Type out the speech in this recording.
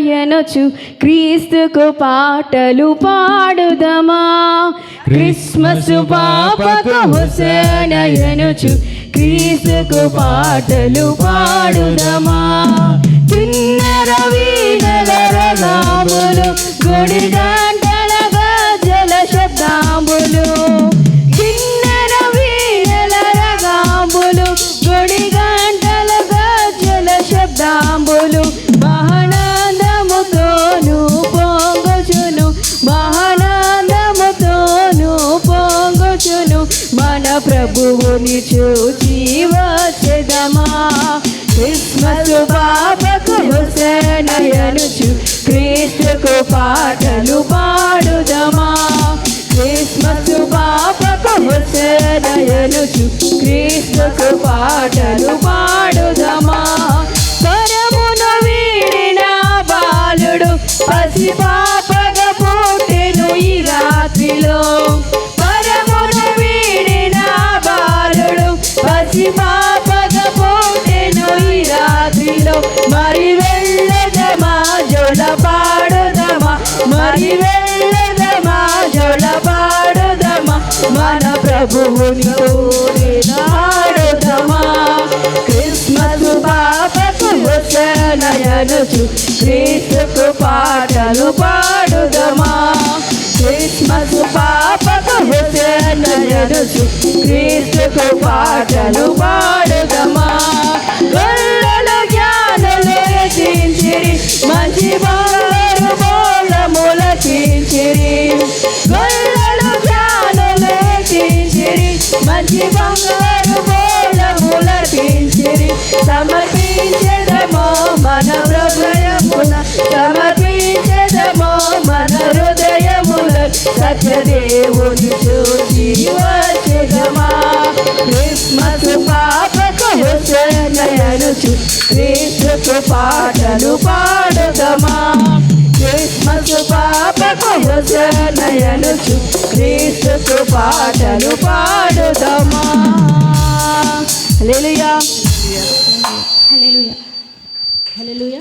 రాయనొచ్చు. క్రీస్తుకు పాటలు పాడుదమా? క్రిస్మస్ పాపకు హుసేనయనొచ్చు క్రీస్తుకు పాటలు పాడుదమా? కిన్నెర వీణల రగాములు గుడి గంటల గజల శబ్దాంబులు. కిన్నెర వీణల రగాములు గుడి గంటల గజల శబ్దాంబులు. మన ప్రభువుని చూచి వచ్చేదమా క్రిస్మస్ బాబకు హుసనయనుచు క్రీస్తుకు పాటలు పాడుదమా? క్రిస్మస్ బాబకు హుసనయనుచు క్రీస్తుకు పాటలు పాడుదమా? పరమును వీడిన బాలుడు పసిపా నయనుచు క్రీస్తుకు పాటలు పాడుదమా? క్రిస్మస్ పాపకు నయనుచు క్రీస్తుకు పాటలు పాడుదమా? గొల్లలు జ్ఞానులు రచించిరి మంచి బంగారు మూలముల చించిరి గొల్లలు జ్ఞానులు రచించిరి మంచి బంగారు మూలముల చించిరి సమర్పించే సత్యదేవుని చూసి వచ్చదమా క్రిస్మస్ పాపకు హుసనయనుచు క్రీస్తుకు పాటలు పాడుదమా క్రిస్మస్ పాపకు హుసనయనుచు క్రీస్తుకు పాటలు పాడుదమా హల్లెలూయా. హల్లెలూయా. హల్లెలూయా.